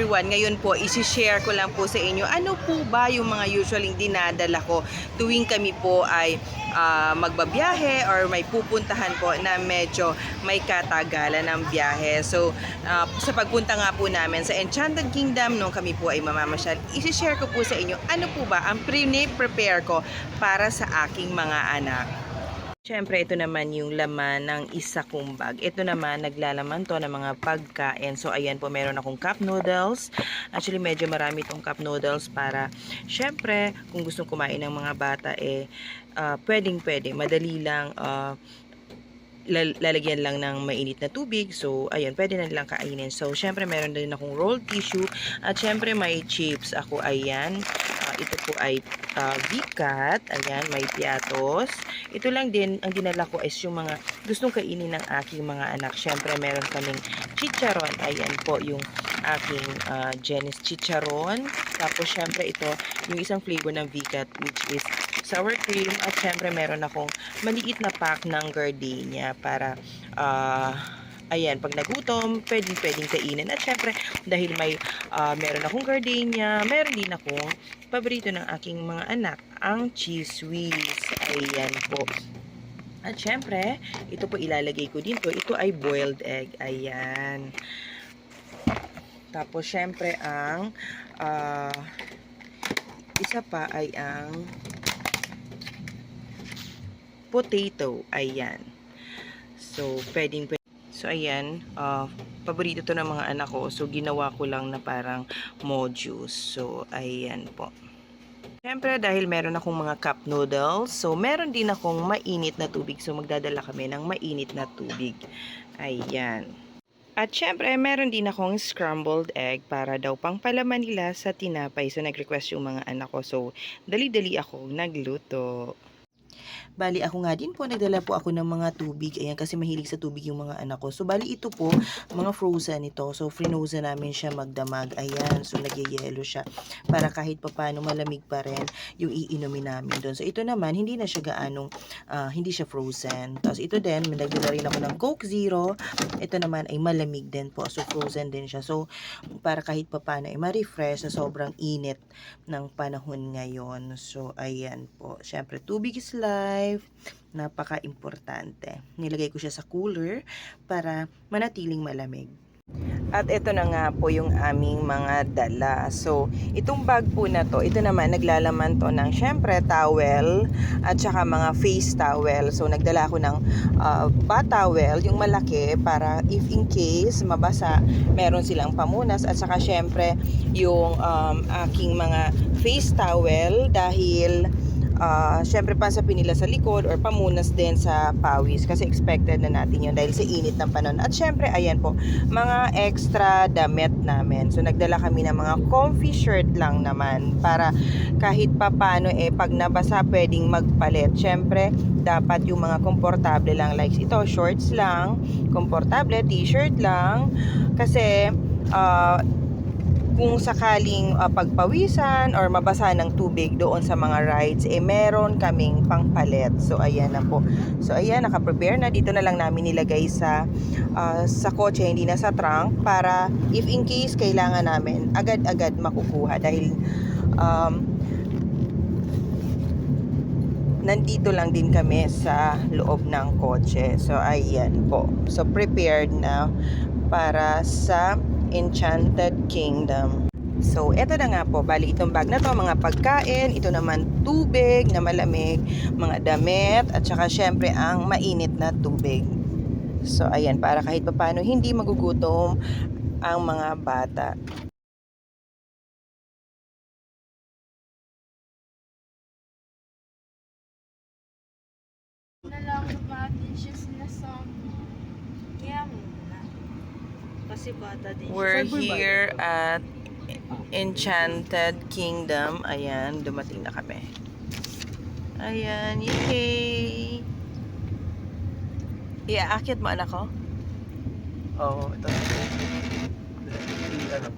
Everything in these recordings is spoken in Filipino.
everyone. Ngayon po, isi-share ko lang po sa inyo ano po ba yung mga usually dinadala ko tuwing kami po ay ah, magbabiyahe or may pupuntahan po na medyo may katagalan ng biyahe. So, ah, sa pagpunta nga po namin sa Enchanted Kingdom nung kami po ay mamamasyal, isi-share ko po sa inyo ano po ba ang pre-prepare ko para sa aking mga anak. Siyempre, ito naman yung laman ng isa kong bag. Ito naman, naglalaman to ng mga pagkain. So, ayan po, meron akong cup noodles. Actually, medyo marami tong cup noodles para, syempre, kung gustong kumain ng mga bata, eh, ah, pwedeng pwede. Madali lang, ah, lal- lalagyan lang ng mainit na tubig. So, ayan, pwede na nilang kainin. So, syempre, meron din akong rolled tissue. At syempre, may chips. Ako, ayan. Ah, ito po ay uh, bikat. Ayan, may piatos. Ito lang din, ang dinala ko is yung mga gustong kainin ng aking mga anak. Syempre, meron kaming chicharon. Ayan po yung aking uh, Genis chicharon. Tapos, syempre, ito, yung isang flavor ng bikat, which is sour cream. At syempre, meron akong maliit na pack ng gardenia para ah ayan, pag nagutom, pwedeng pwedeng kainin. At syempre, dahil may ah, meron akong gardenia, meron din akong paborito ng aking mga anak, ang cheese whiz. Ayan po. At syempre, ito po ilalagay ko dito. Ito ay boiled egg. Ayan. Tapos syempre ang ah, isa pa ay ang potato. Ayan. So, pwedeng. So, ayan. ah, paborito to ng mga anak ko. So, ginawa ko lang na parang mo juice. So, ayan po. Siyempre, dahil meron akong mga cup noodles, so meron din akong mainit na tubig. So, magdadala kami ng mainit na tubig. Ayan. At syempre, meron din akong scrambled egg para daw pang palaman nila sa tinapay. So, nag-request yung mga anak ko. So, dali-dali ako nagluto. Bali, ako nga din po, nagdala po ako ng mga tubig. Ayan, kasi mahilig sa tubig yung mga anak ko. So, bali ito po, mga frozen ito. So, frinozen namin siya magdamag. Ayan, so nagyayelo siya. Para kahit papano malamig pa rin yung iinumin namin doon. So, ito naman, hindi na siya gaanong, ah, hindi siya frozen. Tapos, ito din, nagdala rin ako ng Coke Zero. Ito naman ay malamig din po. So, frozen din siya. So, para kahit papano ay ma-refresh sa sobrang init ng panahon ngayon. So, ayan po. Siyempre, tubig is life. Napaka-importante. Nilagay ko siya sa cooler para manatiling malamig. At ito na nga po yung aming mga dala. So, itong bag po na to, ito naman naglalaman to ng syempre towel at saka mga face towel. So, nagdala ako ng uh, bath towel, yung malaki para if in case mabasa, meron silang pamunas at saka syempre yung um, aking mga face towel dahil uh, syempre pansapin nila sa likod or pamunas din sa pawis kasi expected na natin yun dahil sa init ng panahon. At syempre, ayan po, mga extra damit namin. So, nagdala kami ng mga comfy shirt lang naman para kahit papano eh, pag nabasa, pwedeng magpalit. Syempre, dapat yung mga komportable lang like ito, shorts lang, komportable, t-shirt lang. Kasi, uh, kung sakaling uh, pagpawisan or mabasa ng tubig doon sa mga rides, eh meron kaming pangpalit. So ayan na po. So ayan, naka-prepare na. Dito na lang namin nilagay sa uh, sa kotse, hindi na sa trunk para if in case kailangan namin, agad-agad makukuha dahil um, nandito lang din kami sa loob ng kotse. So ayan po. So prepared na para sa Enchanted Kingdom. So, eto na nga po. Bali, itong bag na to, mga pagkain, ito naman tubig na malamig, mga damit, at saka syempre ang mainit na tubig. So, ayan, para kahit papano hindi magugutom ang mga bata. natin siya sinasama. Kaya muna. Kasi bata din siya. We're here at Enchanted Kingdom. Ayan, dumating na kami. Ayan, yay! Iaakit mo anak ko? Oo, ito. Ano?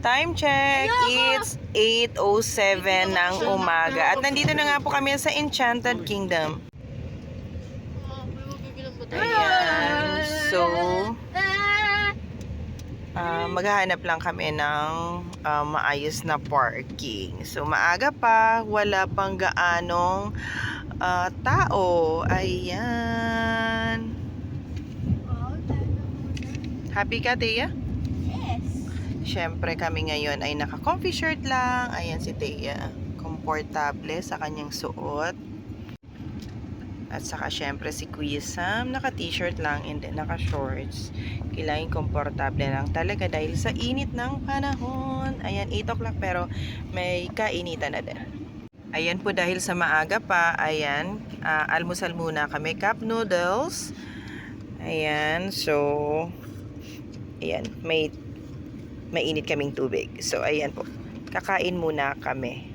Time check! It's 8.07 ng umaga. At nandito na nga po kami sa Enchanted Kingdom. Ayan. So, ah, maghahanap lang kami ng ah, maayos na parking. So, maaga pa. Wala pang gaanong ah, tao. Ayan. Happy ka, Tia? Yes. Siyempre kami ngayon ay naka-comfy shirt lang. Ayan si Thea. Komportable sa kanyang suot. At saka syempre si Kuya Sam naka-t-shirt lang and then naka-shorts. Kailangan komportable lang talaga dahil sa init ng panahon. Ayan, 8 o'clock pero may kainitan na din. Ayan po dahil sa maaga pa, ayan, ah, almusal muna kami, cup noodles. Ayan, so, ayan, may mainit kaming tubig. So, ayan po. Kakain muna kami.